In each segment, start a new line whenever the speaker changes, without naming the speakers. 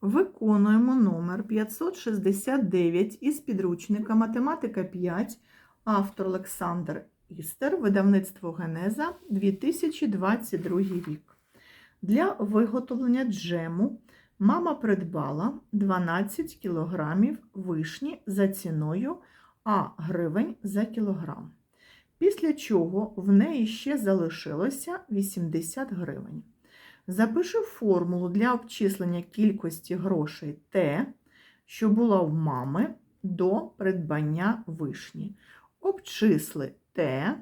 Виконуємо номер 569 із підручника Математика 5, автор Олександр Істер, видавництво Генеза, 2022 рік. Для виготовлення джему мама придбала 12 кг вишні за ціною А гривень за кілограм. Після чого в неї ще залишилося 80 гривень. Запиши формулу для обчислення кількості грошей Т, що була в мами до придбання вишні. Обчисли Т,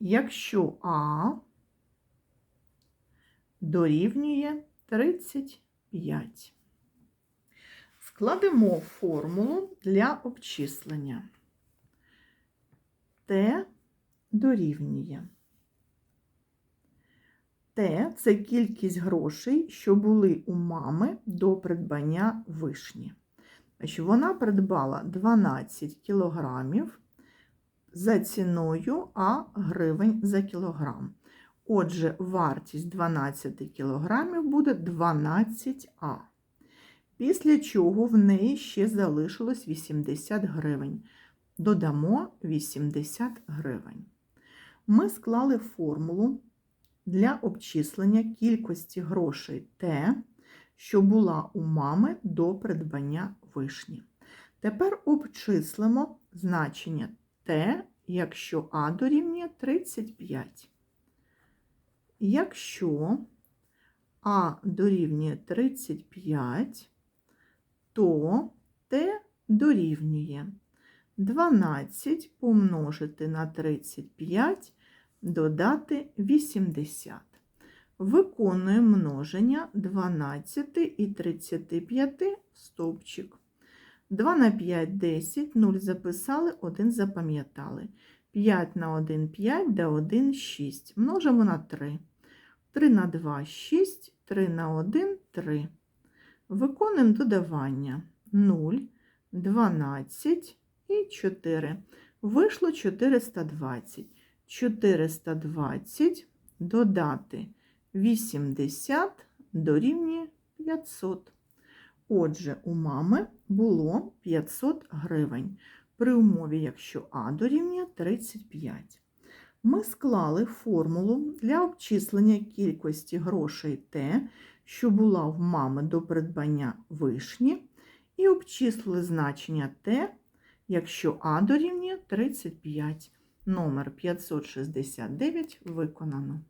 якщо А дорівнює 35. Складемо формулу для обчислення. Т дорівнює. Т це кількість грошей, що були у мами до придбання вишні. Вона придбала 12 кілограмів за ціною А гривень за кілограм. Отже, вартість 12 кілограмів буде 12А. Після чого в неї ще залишилось 80 гривень. Додамо 80 гривень. Ми склали формулу для обчислення кількості грошей Т, що була у мами до придбання вишні. Тепер обчислимо значення Т, якщо А дорівнює 35. Якщо А дорівнює 35, то Т дорівнює 12 помножити на 35 додати 80. Виконуємо множення 12 і 35 стовпчик. 2 на 5 – 10, 0 записали, 1 запам'ятали. 5 на 1 – 5, да 1 – 6. Множимо на 3. 3 на 2 – 6, 3 на 1 – 3. Виконуємо додавання 0, 12 і 4. Вийшло 420. 420 додати 80 дорівнює 500. Отже, у мами було 500 гривень. При умові, якщо А дорівнює 35. Ми склали формулу для обчислення кількості грошей Т, що була в мами до придбання вишні, і обчислили значення Т, якщо А дорівнює 35. Номер 569 виконано.